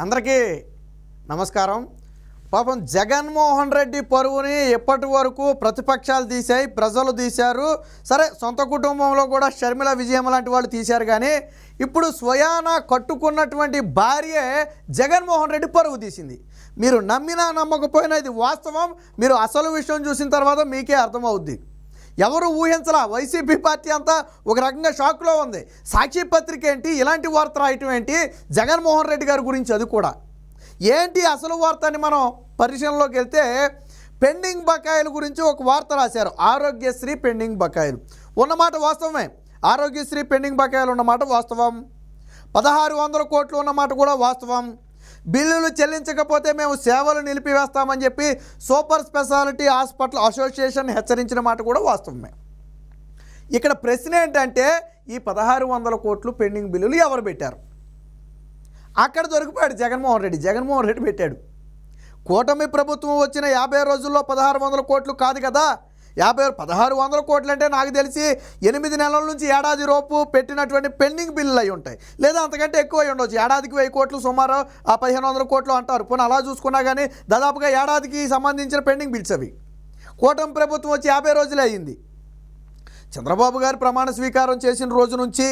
అందరికీ నమస్కారం. పాపం జగన్మోహన్ రెడ్డి పరువుని ఎప్పటి వరకు ప్రతిపక్షాలు తీశాయి ప్రజలు తీశారు. సరే సొంత కుటుంబంలో కూడా షర్మిల విజయం లాంటి వాళ్ళు తీశారు కానీ ఇప్పుడు స్వయాన కట్టుకున్నటువంటి భార్యే జగన్మోహన్ రెడ్డి పరువు తీసింది. మీరు నమ్మినా నమ్మకపోయినా ఇది వాస్తవం. మీరు అసలు విషయం చూసిన తర్వాత మీకే అర్థమవుద్ది. ఎవరు ఊహించలా? వైసీపీ పార్టీ అంతా ఒక రకంగా షాక్లో ఉంది. సాక్షి పత్రిక ఏంటి? ఇలాంటి వార్త రాయటం ఏంటి? జగన్మోహన్ రెడ్డి గారి గురించి అది కూడా. ఏంటి అసలు వార్త అని మనం పరిశీలనలోకి వెళ్తే పెండింగ్ బకాయిల గురించి ఒక వార్త రాశారు. ఆరోగ్యశ్రీ పెండింగ్ బకాయిలు. ఉన్నమాట వాస్తవమే. ఆరోగ్యశ్రీ పెండింగ్ బకాయిలు ఉన్నమాట వాస్తవం. పదహారు వందల కోట్లు ఉన్నమాట కూడా వాస్తవం. బిల్లులు చెల్లించకపోతే మేము సేవలు నిలిపివేస్తామని చెప్పి సూపర్ స్పెషాలిటీ హాస్పిటల్ అసోసియేషన్ హెచ్చరించిన మాట కూడా వాస్తవమే. ఇక్కడ ప్రశ్న ఏంటంటే ఈ పదహారు వందల కోట్లు పెండింగ్ బిల్లులు ఎవరు పెట్టారు? అక్కడ దొరికిపోయాడు జగన్మోహన్ రెడ్డి. జగన్మోహన్ రెడ్డి పెట్టాడు. కూటమి ప్రభుత్వం వచ్చిన యాభై రోజుల్లో పదహారు వందల కోట్లు కాదు కదా యాభై పదహారు వందల కోట్లు అంటే నాకు తెలిసి ఎనిమిది నెలల నుంచి ఏడాది రోపు పెట్టినటువంటి పెండింగ్ బిల్లులు అయి ఉంటాయి. లేదా అంతకంటే ఎక్కువ అయి ఉండొచ్చు. ఏడాదికి వెయ్యి కోట్లు సుమారు ఆ పదిహేను వందల కోట్లు అంటారు. పోనీ అలా చూసుకున్నా కానీ దాదాపుగా ఏడాదికి సంబంధించిన పెండింగ్ బిల్స్ అవి. కూటమి ప్రభుత్వం వచ్చి యాభై రోజులే అయ్యింది చంద్రబాబు గారు ప్రమాణ స్వీకారం చేసిన రోజు నుంచి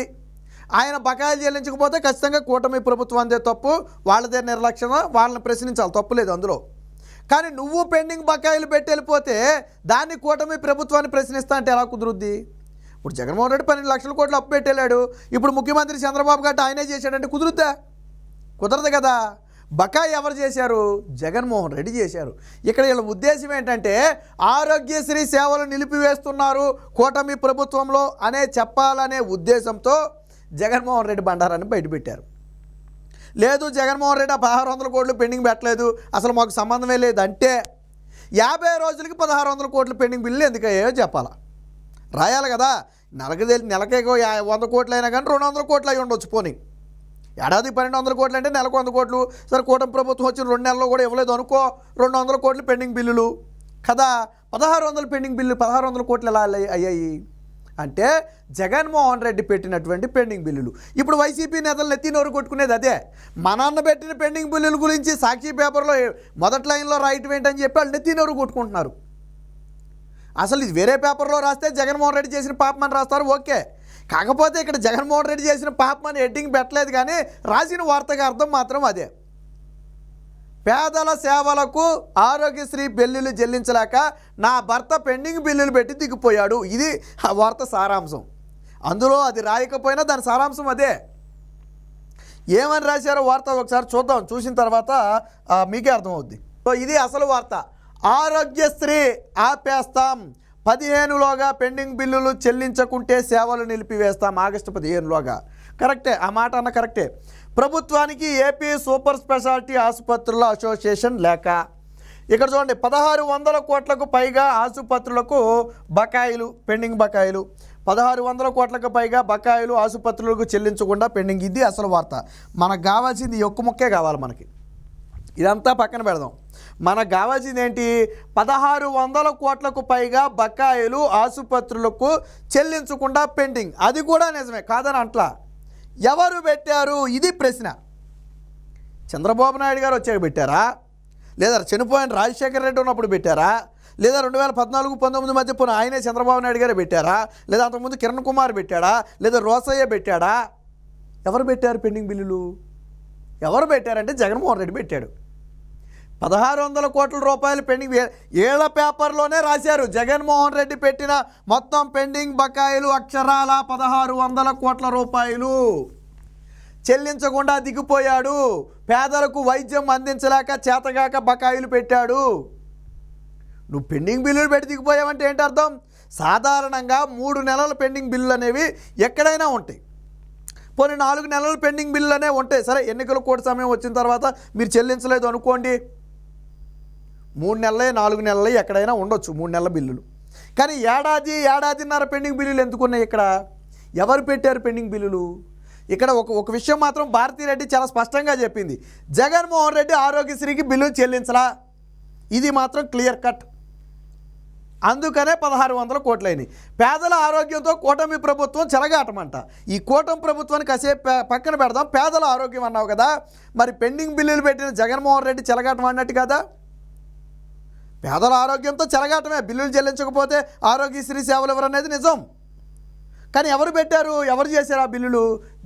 ఆయన బకాయిలు చెల్లించకపోతే ఖచ్చితంగా కూటమి ప్రభుత్వం అందే తప్పు. వాళ్ళదే నిర్లక్ష్యం వాళ్ళని ప్రశ్నించాలి. తప్పు లేదు అందులో. కానీ నువ్వు పెండింగ్ బకాయిలు పెట్టి వెళ్ళిపోతే దాన్ని కూటమి ప్రభుత్వాన్ని ప్రశ్నిస్తా అంటే ఎలా కుదురుద్ది? ఇప్పుడు జగన్మోహన్ రెడ్డి పన్నెండు లక్షల కోట్లు అప్పు పెట్టేళ్ళాడు ఇప్పుడు ముఖ్యమంత్రి చంద్రబాబు గారు ఆయనే చేశాడంటే కుదురుద్దా? కుదరదు కదా. బకాయి ఎవరు చేశారు? జగన్మోహన్ రెడ్డి చేశారు. ఇక్కడ వీళ్ళ ఉద్దేశం ఏంటంటే ఆరోగ్యశ్రీ సేవలు నిలిపివేస్తున్నారు కూటమి ప్రభుత్వంలో అనే చెప్పాలనే ఉద్దేశంతో జగన్మోహన్ రెడ్డి బండారాన్ని బయటపెట్టారు. లేదు జగన్మోహన్ రెడ్డి ఆ పదహారు వందల కోట్లు పెండింగ్ పెట్టలేదు. అసలు మాకు సంబంధమే లేదు అంటే యాభై రోజులకి పదహారు వందల కోట్లు పెండింగ్ బిల్లు ఎందుకు అయ్యాయో చెప్పాలా? రాయాలి కదా. నెలకి తెలి నెలకే యా- వంద కోట్లు అయినా కానీ రెండు వందల కోట్లు అయి ఉండొచ్చు పోనీ. ఏడాది పన్నెండు వందల కోట్లు అంటే నెలకు వంద కోట్లు. సరే కూటమి ప్రభుత్వం వచ్చిన రెండు నెలల్లో కూడా ఇవ్వలేదు అనుకో రెండు వందల కోట్లు పెండింగ్ బిల్లులు. కదా పదహారు వందల పెండింగ్ బిల్లు పదహారు వందల కోట్లు ఎలా అయ్యాయి? అంటే జగన్మోహన్ రెడ్డి పెట్టినటువంటి పెండింగ్ బిల్లులు. ఇప్పుడు వైసీపీ నేతలు నెత్తి నోరు కొట్టుకునేది అదే. మా నాన్న పెట్టిన పెండింగ్ బిల్లుల గురించి సాక్షి పేపర్లో మొదటి లైన్లో రాయటం ఏంటని చెప్పి వాళ్ళు నెత్తి నోరు కొట్టుకుంటున్నారు. అసలు ఇది వేరే పేపర్లో రాస్తే జగన్మోహన్ రెడ్డి చేసిన పాపం అని రాస్తారు ఓకే. కాకపోతే ఇక్కడ జగన్మోహన్ రెడ్డి చేసిన పాపం అని హెడ్డింగ్ పెట్టలేదు కానీ రాసిన వార్తగా అర్థం మాత్రం అదే. పేదల సేవలకు ఆరోగ్యశ్రీ బిల్లులు చెల్లించలేక నా భర్త పెండింగ్ బిల్లులు పెట్టి దిగిపోయాడు. ఇది ఆ వార్త సారాంశం. అందులో అది రాయకపోయినా దాని సారాంశం అదే. ఏమని రాశారో వార్త ఒకసారి చూద్దాం. చూసిన తర్వాత మీకే అర్థమవుద్ది. సో ఇది అసలు వార్త. ఆరోగ్యశ్రీ ఆపేస్తాం. పదిహేనులోగా పెండింగ్ బిల్లులు చెల్లించకుంటే సేవలు నిలిపివేస్తాం. ఆగస్టు పదిహేనులోగా. కరెక్టే. ఆ మాట అన్న కరెక్టే. ప్రభుత్వానికి ఏపీ సూపర్ స్పెషాలిటీ ఆసుపత్రుల అసోసియేషన్ లేక. ఇక్కడ చూడండి పదహారు వందల కోట్లకు పైగా ఆసుపత్రులకు బకాయిలు పెండింగ్ బకాయిలు. పదహారు వందల కోట్లకు పైగా బకాయిలు ఆసుపత్రులకు చెల్లించకుండా పెండింగ్. ఇది అసలు వార్త. మనకు కావాల్సింది ఈ ఒక్క ముక్కే కావాలి మనకి. ఇదంతా పక్కన పెడదాం. మనకు కావాల్సింది ఏంటి? పదహారు వందల కోట్లకు పైగా బకాయిలు ఆసుపత్రులకు చెల్లించకుండా పెండింగ్. అది కూడా నిజమే కాదని అంట్లా. ఎవరు పెట్టారు? ఇది ప్రశ్న. చంద్రబాబు నాయుడు గారు వచ్చాక పెట్టారా? లేదా చనిపోయిన రాజశేఖర రెడ్డి ఉన్నప్పుడు పెట్టారా? లేదా రెండు వేల పద్నాలుగు పంతొమ్మిది మధ్య పోయిన ఆయనే చంద్రబాబు నాయుడు గారే పెట్టారా? లేదా అంతకుముందు కిరణ్ కుమార్ పెట్టాడా? లేదా రోసయ్య పెట్టాడా? ఎవరు పెట్టారు పెండింగ్ బిల్లులు? ఎవరు పెట్టారంటే జగన్మోహన్ రెడ్డి పెట్టాడు. పదహారు వందల కోట్ల రూపాయలు పెండింగ్ ఏళ్ళ ఏళ్ళ పేపర్లోనే రాశారు. జగన్మోహన్ రెడ్డి పెట్టిన మొత్తం పెండింగ్ బకాయిలు అక్షరాల పదహారు వందల కోట్ల రూపాయలు. చెల్లించకుండా దిగిపోయాడు. పేదలకు వైద్యం అందించలేక చేతగాక బకాయిలు పెట్టాడు. నువ్వు పెండింగ్ బిల్లులు పెట్టి దిగిపోయావంటే ఏంటి అర్థం? సాధారణంగా మూడు నెలల పెండింగ్ బిల్లులు అనేవి ఎక్కడైనా ఉంటాయి. పోనీ నాలుగు నెలలు పెండింగ్ బిల్లు అనే ఉంటాయి. సరే ఎన్నికల కోటి సమయం వచ్చిన తర్వాత మీరు చెల్లించలేదు అనుకోండి. మూడు నెలలే నాలుగు నెలలే ఎక్కడైనా ఉండొచ్చు మూడు నెలల బిల్లులు. కానీ ఏడాది ఏడాదిన్నర పెండింగ్ బిల్లులు ఎందుకున్నాయి ఇక్కడ? ఎవరు పెట్టారు పెండింగ్ బిల్లులు? ఇక్కడ ఒక ఒక విషయం మాత్రం భారతీరెడ్డి చాలా స్పష్టంగా చెప్పింది. జగన్మోహన్ రెడ్డి ఆరోగ్యశ్రీకి బిల్లులు చెల్లించలా. ఇది మాత్రం క్లియర్ కట్. అందుకనే పదహారు వందల కోట్లయినాయి పేదల ఆరోగ్యంతో కూటమి ప్రభుత్వం చెలగాటమంట. ఈ కూటమి ప్రభుత్వాన్ని కాసేపు పక్కన పెడదాం. పేదల ఆరోగ్యం అన్నావు కదా మరి పెండింగ్ బిల్లులు పెట్టిన జగన్మోహన్ రెడ్డి చెలగాటం అన్నట్టు కదా? పేదల ఆరోగ్యంతో చెలగాటమే బిల్లులు చెల్లించకపోతే ఆరోగ్యశ్రీ సేవలు ఎవరనేది నిజం. కానీ ఎవరు పెట్టారు? ఎవరు చేశారు ఆ బిల్లులు?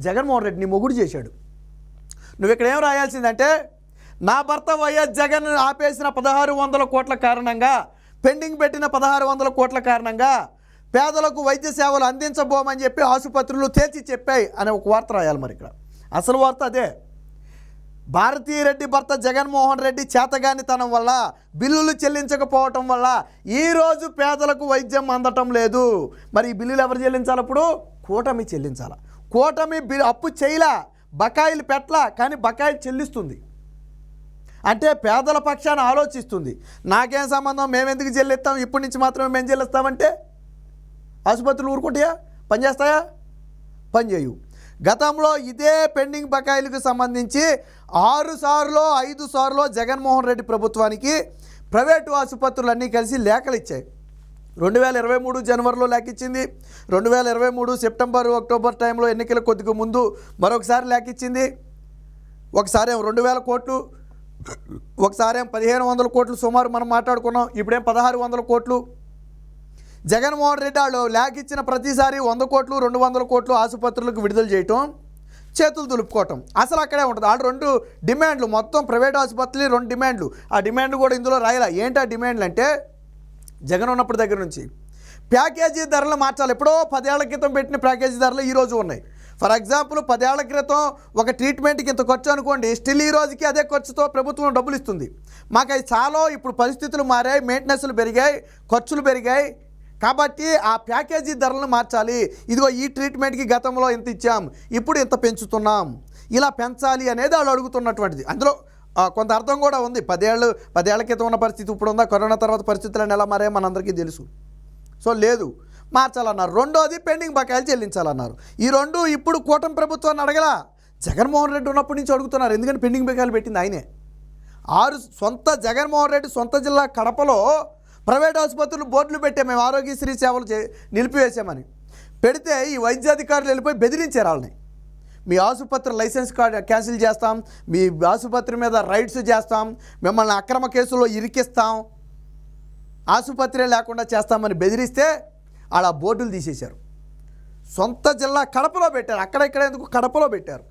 జగన్మోహన్ రెడ్డి నీ మొగుడు చేశాడు. నువ్వు ఇక్కడ ఏం రాయాల్సిందంటే నా భర్త వైఎస్ జగన్ ఆపేసిన పదహారు వందల కోట్ల కారణంగా పెండింగ్ పెట్టిన పదహారు వందల కోట్ల కారణంగా పేదలకు వైద్య సేవలు అందించబోమని చెప్పి ఆసుపత్రులు తేల్చి చెప్పాయి అనే ఒక వార్త రాయాలి మరి ఇక్కడ. అసలు వార్త అదే. భారతీరెడ్డి భర్త జగన్మోహన్ రెడ్డి చేతగానితనం వల్ల బిల్లులు చెల్లించకపోవటం వల్ల ఈరోజు పేదలకు వైద్యం అందటం లేదు. మరి ఈ బిల్లులు ఎవరు చెల్లించాలి అప్పుడు? కూటమి చెల్లించాలా. కూటమి బిల్ అప్పు చేయలా బకాయిలు పెట్టలా కానీ బకాయిలు చెల్లిస్తుంది. అంటే పేదల పక్షాన ఆలోచిస్తుంది. నాకేం సంబంధం? మేము ఎందుకు చెల్లిస్తాం? ఇప్పటి నుంచి మాత్రమే మేము చెల్లిస్తామంటే? ఆసుపత్రులు ఊరుకుంటాయా? పనిచేస్తాయా పనిచేయు గతంలో ఇదే పెండింగ్ బకాయిలకు సంబంధించి ఆరు సార్లు ఐదు సార్లు జగన్మోహన్ రెడ్డి ప్రభుత్వానికి ప్రైవేటు ఆసుపత్రులన్నీ కలిసి లేఖలు ఇచ్చాయి. రెండు వేల ఇరవై మూడు జనవరిలో లేఖ రెండు వేల ఇరవై మూడు సెప్టెంబర్ అక్టోబర్ టైంలో ఎన్నికల కొద్దిగా ముందు మరొకసారి లేఖ ఒకసారి రెండు వేల కోట్లు ఒకసారి పదిహేను వందల కోట్లు సుమారు మనం మాట్లాడుకున్నాం. ఇప్పుడేం పదహారు వందల కోట్లు జగన్మోహన్ రెడ్డి వాళ్ళు లేఖ ఇచ్చిన ప్రతిసారి వంద కోట్లు రెండు వందల కోట్లు ఆసుపత్రులకు విడుదల చేయటం చేతులు దులుపుకోవటం. అసలు అక్కడే ఉంటుంది. ఆడు రెండు డిమాండ్లు. మొత్తం ప్రైవేట్ ఆసుపత్రులు రెండు డిమాండ్లు. ఆ డిమాండ్ కూడా ఇందులో రాయాల. ఏంటి ఆ డిమాండ్లు అంటే జగన్ ఉన్నప్పటి దగ్గర నుంచి ప్యాకేజీ ధరలు మార్చాలి. ఎప్పుడో పదేళ్ళ క్రితం పెట్టిన ప్యాకేజీ ధరలు ఈరోజు ఉన్నాయి. ఫర్ ఎగ్జాంపుల్ పదేళ్ళ క్రితం ఒక ట్రీట్మెంట్కి ఇంత ఖర్చు అనుకోండి స్టిల్ ఈ రోజుకి అదే ఖర్చుతో ప్రభుత్వం డబ్బులు ఇస్తుంది. మాకు అది చాలా ఇప్పుడు పరిస్థితులు మారాయి మెయింటెనెన్స్లు పెరిగాయి ఖర్చులు పెరిగాయి. కాబట్టి ఆ ప్యాకేజీ ధరలను మార్చాలి. ఇదిగో ఈ ట్రీట్మెంట్కి గతంలో ఇంత ఇచ్చాం ఇప్పుడు ఇంత పెంచుతున్నాం. ఇలా పెంచాలి అనేది వాళ్ళు అడుగుతున్నటువంటిది. అందులో కొంత అర్థం కూడా ఉంది. పదేళ్ళు పదేళ్ళ క్రితం ఉన్న పరిస్థితి ఇప్పుడు ఉందా? కరోనా తర్వాత పరిస్థితులను ఎలా మారే మనందరికీ తెలుసు. సో లేదు. మార్చాలన్నారు. రెండోది పెండింగ్ బకాయిలు చెల్లించాలన్నారు. ఈ రెండు ఇప్పుడు కూటమి ప్రభుత్వాన్ని అడగలా. జగన్మోహన్ రెడ్డి ఉన్నప్పటి నుంచి అడుగుతున్నారు. ఎందుకంటే పెండింగ్ బకాయిలు పెట్టింది ఆయనే. ఆరు సొంత జగన్మోహన్ రెడ్డి సొంత జిల్లా కడపలో ప్రైవేట్ ఆసుపత్రులు బోర్డులు పెట్టే మేము ఆరోగ్యశ్రీ సేవలు చే నిలిపివేసామని పెడితే ఈ వైద్యాధికారులు వెళ్ళిపోయి బెదిరించారు వాళ్ళని. మీ ఆసుపత్రి లైసెన్స్ కార్డు క్యాన్సిల్ చేస్తాం మీ ఆసుపత్రి మీద రైడ్స్ చేస్తాం మిమ్మల్ని అక్రమ కేసుల్లో ఇరికిస్తాం ఆసుపత్రి లేకుండా చేస్తామని బెదిరిస్తే అలా బోర్డులు తీసేశారు. సొంత జిల్లా కడపలో పెట్టారు. అక్కడ ఇక్కడ ఎందుకు కడపలో పెట్టారు?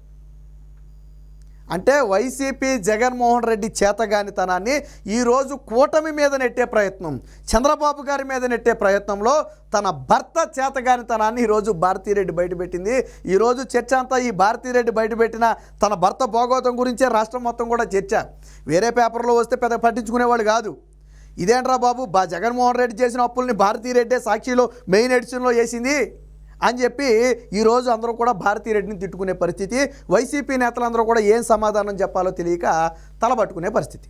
అంటే వైసీపీ జగన్మోహన్ రెడ్డి చేతగానితనాన్ని ఈరోజు కూటమి మీద నెట్టే ప్రయత్నం చంద్రబాబు గారి మీద నెట్టే ప్రయత్నంలో తన భర్త చేతగానితనాన్ని ఈరోజు భారతీరెడ్డి బయటపెట్టింది. ఈరోజు చర్చ అంతా ఈ భారతీరెడ్డి బయటపెట్టిన తన భర్త భోగోతం గురించే రాష్ట్రం మొత్తం కూడా చర్చ. వేరే పేపర్లో వస్తే పెద్ద పట్టించుకునేవాళ్ళు కాదు. ఇదేంట్రా బాబు? బా జగన్మోహన్ రెడ్డి చేసిన అప్పుల్ని భారతీరెడ్డే సాక్షిలో మెయిన్ ఎడిషన్లో వేసింది. అని చెప్పి ఈరోజు అందరూ కూడా భారతీరెడ్డిని తిట్టుకునే పరిస్థితి వైసీపీ నేతలందరూ కూడా ఏం సమాధానం చెప్పాలో తెలియక తలబట్టుకునే పరిస్థితి.